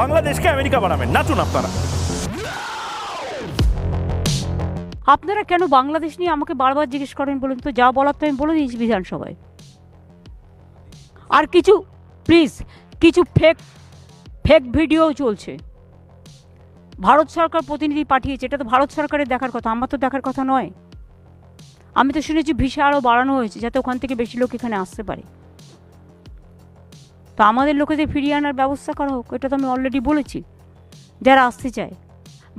বাংলাদেশকে আমেরিকা বানাবেন। নাচুন আপনারা। আপনারা কেন বাংলাদেশ নিয়ে আমাকে বারবার জিজ্ঞেস করেন বলুন তো? যা বলার তো আমি বলে দিয়েছি বিধানসভায়। আর কিছু প্লিজ কিছু ফেক ফেক ভিডিও চলছে। ভারত সরকার প্রতিনিধি পাঠিয়েছে। এটা তো ভারত সরকারের দেখার কথা, আমার তো দেখার কথা নয়। আমি তো শুনেছি ভিসা আরও বাড়ানো হয়েছে, যাতে ওখান থেকে বেশি লোক এখানে আসতে পারে। তো আমাদের লোকেদের ফিরিয়ে আনার ব্যবস্থা করা হোক, এটা তো আমি অলরেডি বলেছি। যারা আসতে চায়।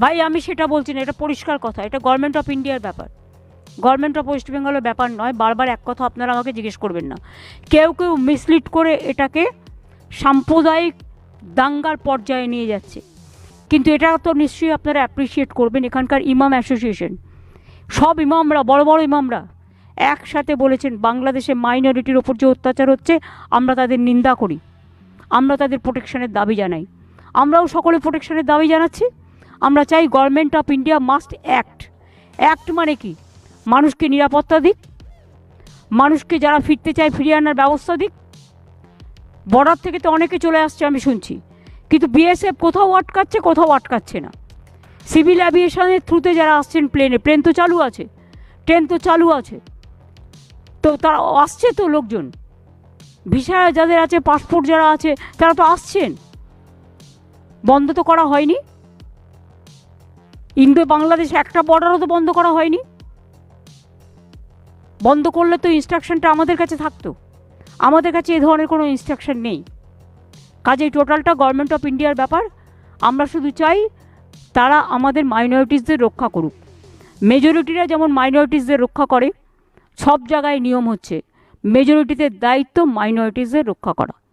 ভাই, আমি সেটা বলছি না, এটা পরিষ্কার কথা, এটা গভর্নমেন্ট অফ ইন্ডিয়ার ব্যাপার। গভর্নমেন্ট অফ ওয়েস্ট বেঙ্গলের ব্যাপার নয়, বারবার এক কথা আপনারা আমাকে জিজ্ঞেস করবেন না। কেউ কেউ মিসলিড করে এটাকে সাম্প্রদায়িক দাঙ্গার পর্যায়ে নিয়ে যাচ্ছে। কিন্তু এটা তো নিশ্চয়ই আপনারা অ্যাপ্রিসিয়েট করবেন এখানকার ইমাম অ্যাসোসিয়েশন সব ইমামরা বড় বড় ইমামরা একসাথে বলেছেন, বাংলাদেশে মাইনরিটির ওপর যে অত্যাচার হচ্ছে, আমরা তাদের নিন্দা করি। আমরা তাদের প্রোটেকশনের দাবি জানাই। আমরাও সকলে প্রোটেকশনের দাবি জানাচ্ছি। আমরা চাই government of India must act act মানে কি? মানুষকে নিরাপত্তা দিক। মানুষকে যারা ফিরতে চায় ফিরিয়ে আনার ব্যবস্থা দিক। বর্ডার থেকে তো অনেকে চলে আসছে আমি শুনছি। কিন্তু বিএসএফ কোথাও আটকাচ্ছে কোথাও আটকাচ্ছে না। সিভিল অ্যাভিয়েশনের থ্রুতে যারা আসছেন প্লেনে প্লেন তো চালু আছে। ট্রেন তো চালু আছে। তো তারা আসছে তো লোকজন। ভিসা যাদের আছে পাসপোর্ট যারা আছে, তারা তো আসছেন। বন্ধ তো করা হয়নি। ইন্দো বাংলাদেশ একটা বর্ডারও তো বন্ধ করা হয়নি। বন্ধ করলে তো ইনস্ট্রাকশনটা আমাদের কাছে থাকতো। আমাদের কাছে এ ধরনের কোনো ইনস্ট্রাকশন নেই। কাজেই টোটালটা গভর্নমেন্ট অফ ইন্ডিয়ার ব্যাপার। আমরা শুধু চাই তারা আমাদের মাইনরিটিসদের রক্ষা করুক। মেজরিটিরা যেমন মাইনরিটিসদের রক্ষা করে, সব জায়গায় নিয়ম হচ্ছে। মেজরিটিদের দায়িত্ব মাইনরিটিসের রক্ষা করা।